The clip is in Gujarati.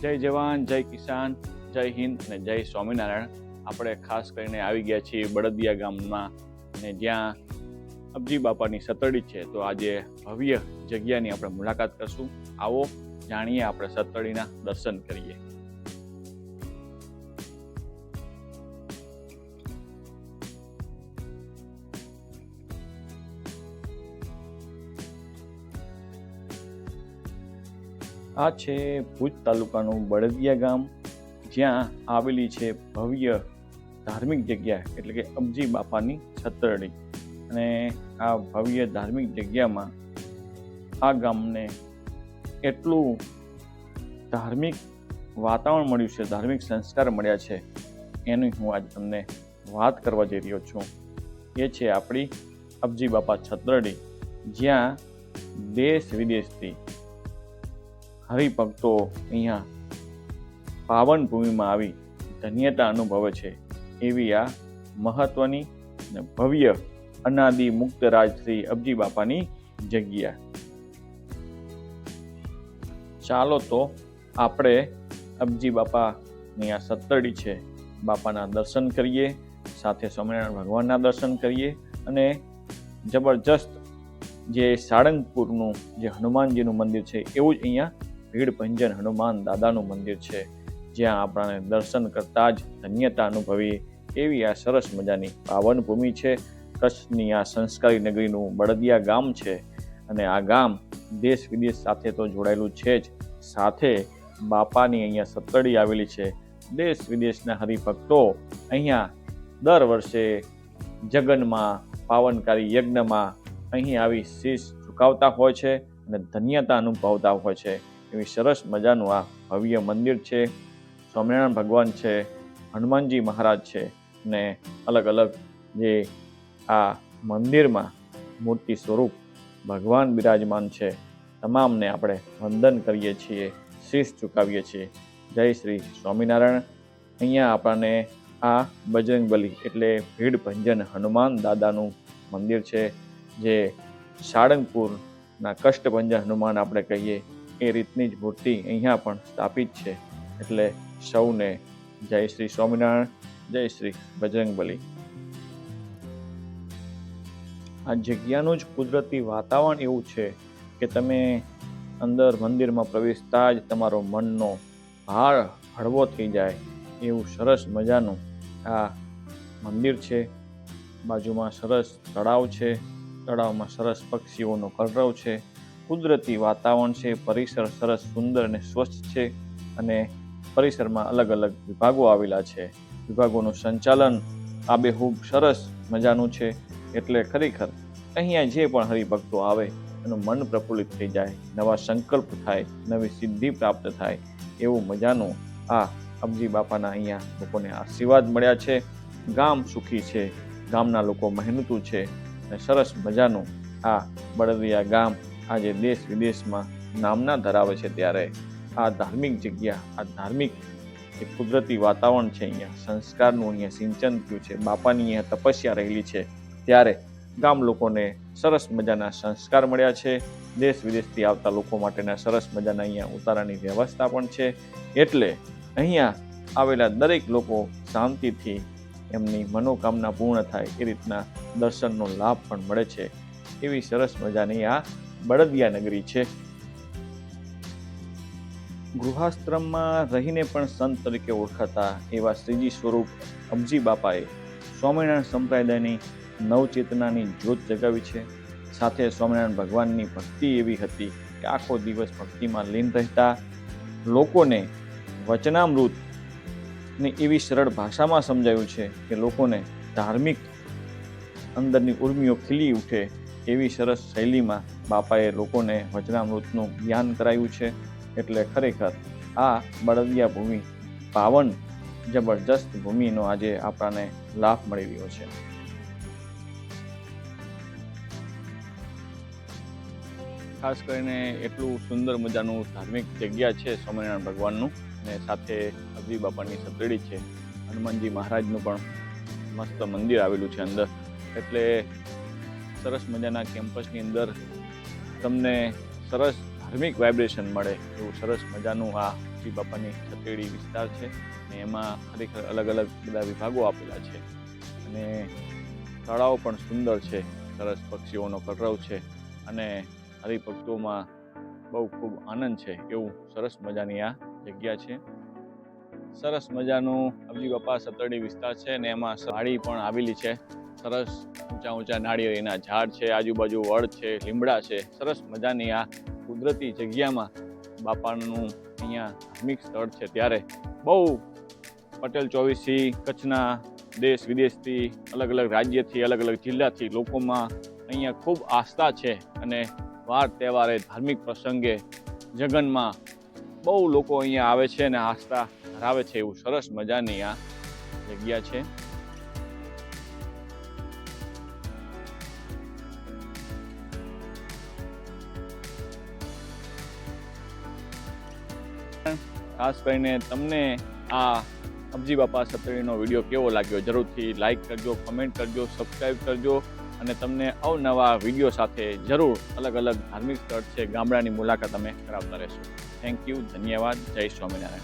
જય જવાન, જય કિસાન, જય હિન્દ અને જય સ્વામિનારાયણ. આપણે ખાસ કરીને આવી ગયા છીએ બળદિયા ગામમાં અને જ્યાં અબજી બાપાની સતડી છે, તો આજે ભવ્ય જગ્યાની આપણે મુલાકાત કરશું. આવો, જાણીએ આપણે સતડીના દર્શન કરીએ. આ છે ભુજ તાલુકાનું બળદિયા ગામ. જ્યાં આવેલી છે ભવ્ય ધાર્મિક જગ્યા, એટલે કે અબજી બાપાની છતરડી. અને આ ભવ્ય ધાર્મિક જગ્યામાં આ ગામને એટલું ધાર્મિક વાતાવરણ મળ્યું છે, ધાર્મિક સંસ્કાર મળ્યા છે. એની હું આજ તમને વાત કરવા જઈ રહ્યો છું. એ છે આપણી અબજી બાપા છતરડી. જ્યાં દેશ વિદેશથી હરિભક્તો અહીંયા પાવન ભૂમિમાં આવી ધન્યતા અનુભવે છે એવી આ મહત્વની અને ભવ્ય અનાદિ મુક્ત રાજ શ્રી અબજી બાપાની જગ્યા. ચાલો તો આપણે અબજી બાપાની આ સત્તરડી છે બાપાના દર્શન કરીએ, સાથે સ્વામિનારાયણ ભગવાનના દર્શન કરીએ અને જબરજસ્ત જે સાળંગપુરનું જે હનુમાનજીનું મંદિર છે એવું જ અહીંયા ભીડ ભંજન હનુમાન દાદાનું મંદિર છે. જ્યાં આપણને દર્શન કરતાં જ ધન્યતા અનુભવી એવી આ સરસ મજાની પાવન ભૂમિ છે. કચ્છની આ સંસ્કારી નગરીનું બળદિયા ગામ છે અને આ ગામ દેશ વિદેશ સાથે તો જોડાયેલું છે જ. સાથે બાપાની અહીંયા સતડી આવેલી છે. દેશ વિદેશના હરિભક્તો અહીંયા દર વર્ષે જગનમાં પાવનકારી યજ્ઞમાં અહીં આવી શીશ ઝુકાવતા હોય છે અને ધન્યતા અનુભવતા હોય છે. એવી સરસ મજાનું આ ભવ્ય મંદિર છે. સ્વામિનારાયણ ભગવાન છે, હનુમાનજી મહારાજ છે ને અલગ અલગ જે આ મંદિરમાં મૂર્તિ સ્વરૂપ ભગવાન બિરાજમાન છે. તમામને આપણે વંદન કરીએ છીએ, શીશ ચૂકાવીએ છીએ. જય શ્રી સ્વામિનારાયણ. અહીંયા આપણને આ બજરંગબલી એટલે ભીડ ભંજન હનુમાન દાદાનું મંદિર છે, જે સાળંગપુરના કષ્ટભંજન હનુમાન આપણે કહીએ. એ રીતની જ મૂર્તિ અહીંયા પણ સ્થાપિત છે. એટલે સૌને જય શ્રી સ્વામિનારાયણ, જય શ્રી બજરંગબલી આ જગ્યાનું જ કુદરતી વાતાવરણ એવું છે કે તમે અંદર મંદિરમાં પ્રવેશતા જ તમારો મનનો ભાર હળવો થઈ જાય એવું સરસ મજાનું આ મંદિર છે. બાજુમાં સરસ તળાવ છે. તળાવમાં સરસ પક્ષીઓનો કલરવ છે. કુદરતી વાતાવરણ છે, પરિસર સરસ, સુંદર અને સ્વચ્છ છે અને પરિસરમાં અલગ અલગ વિભાગો આવેલા છે. વિભાગોનું સંચાલન આબેહૂબ સરસ મજાનું છે એટલે ખરેખર અહીંયા જે પણ હરિભક્તો આવે એનું મન પ્રફુલ્લિત થઈ જાય, નવા સંકલ્પ થાય, નવી સિદ્ધિ પ્રાપ્ત થાય એવું મજાનું આ અબજી બાપાના અહીંયા લોકોને આશીર્વાદ મળ્યા છે. ગામ સુખી છે, ગામના લોકો મહેનતું છે અને સરસ મજાનું આ બળદિયા ગામ આજે દેશ વિદેશમાં નામના ધરાવે છે ત્યારે આ ધાર્મિક જગ્યા, આ ધાર્મિક જે કુદરતી વાતાવરણ છે અહીંયા, સંસ્કારનું અહીંયા સિંચન થયું છે, બાપાની અહીંયા તપસ્યા રહેલી છે, ત્યારે ગામ લોકોને સરસ મજાના સંસ્કાર મળ્યા છે, દેશ વિદેશથી આવતા લોકો માટેના સરસ મજાના અહીંયા ઉતારાની વ્યવસ્થા પણ છે, એટલે અહીંયા આવેલા દરેક લોકો શાંતિથી એમની મનોકામના પૂર્ણ થાય એ રીતના દર્શનનો લાભ પણ મળે છે, એવી સરસ મજાની આ બળદિયા નગરી છે. ગૃહાશ્રમમાં રહીને પણ સંત તરીકે ઓળખાતા એવા શ્રીજી સ્વરૂપ અબજી બાપાએ સ્વામિનારાયણ સંપ્રદાયની નવચેતનાની જ્યોત જગાવી છે. સાથે સ્વામિનારાયણ ભગવાનની ભક્તિ એવી હતી કે આખો દિવસ ભક્તિમાં લીન રહેતા લોકોને વચનામૃત ને એવી સરળ ભાષામાં સમજાયું છે કે લોકોને ધાર્મિક અંદરની ઉર્મિઓ ખીલી ઉઠે એવી સરસ શૈલીમાં બાપાએ લોકોને વચનામૃતનું જ્ઞાન કરાયું છે એટલે ખરેખર આ બળદિયા ભૂમિ, પાવન જબરજસ્ત ભૂમિનો આજે આપણને લાભ મળી રહ્યો છે. ખાસ કરીને એટલું સુંદર મજાનું ધાર્મિક જગ્યા છે સ્વામિનારાયણ ભગવાનનું અને સાથે અબજી બાપાની સતડી છે. હનુમાનજી મહારાજનું પણ મસ્ત મંદિર આવેલું છે અંદર. એટલે સરસ મજાના કેમ્પસની અંદર તમને સરસ ધાર્મિક વાઇબ્રેશન મળે એવું સરસ મજાનું આ શ્રી બાપાની છતેડી વિસ્તાર છે અને એમાં ખરેખર અલગ અલગ બધા વિભાગો આપેલા છે. અને તળાવ પણ સુંદર છે, સરસ પક્ષીઓનો કટરવ છે અને હરિભક્તોમાં બહુ ખૂબ આનંદ છે એવું સરસ મજાની આ જગ્યા છે. સરસ મજાનું અબજી બાપા સતરડી વિસ્તાર છે અને એમાં સાડી પણ આવેલી છે. સરસ ઊંચા ઊંચા નાળિયેરીના ઝાડ છે, આજુબાજુ વડ છે, લીમડા છે. સરસ મજાની આ કુદરતી જગ્યામાં બાપાનું અહીંયા ધાર્મિક સ્થળ છે ત્યારે. બહુ પટેલ ચોવીસી, કચ્છના દેશ વિદેશથી અલગ અલગ રાજ્યથી અલગ અલગ જિલ્લાથી લોકોમાં અહીંયા ખૂબ આસ્થા છે. અને વાર તહેવારે ધાર્મિક પ્રસંગે જગનમાં બહુ લોકો અહીંયા આવે છે અને આસ્થા ધરાવે છે એવું સરસ મજાની આ જગ્યા છે. ખાસ કરીને તમને આ અબજી બાપા સતડીનો વીડિયો કેવો લાગ્યો? જરૂરથી લાઈક કરજો કમેન્ટ કરજો સબસ્ક્રાઈબ કરજો અને તમને અવનવા વીડિયો સાથે જરૂર અલગ અલગ ધાર્મિક સ્થળ છે. ગામડાની મુલાકાત અમે કરાવતા રહેશું. થેન્ક યુ ધન્યવાદ. જય સ્વામિનારાયણ.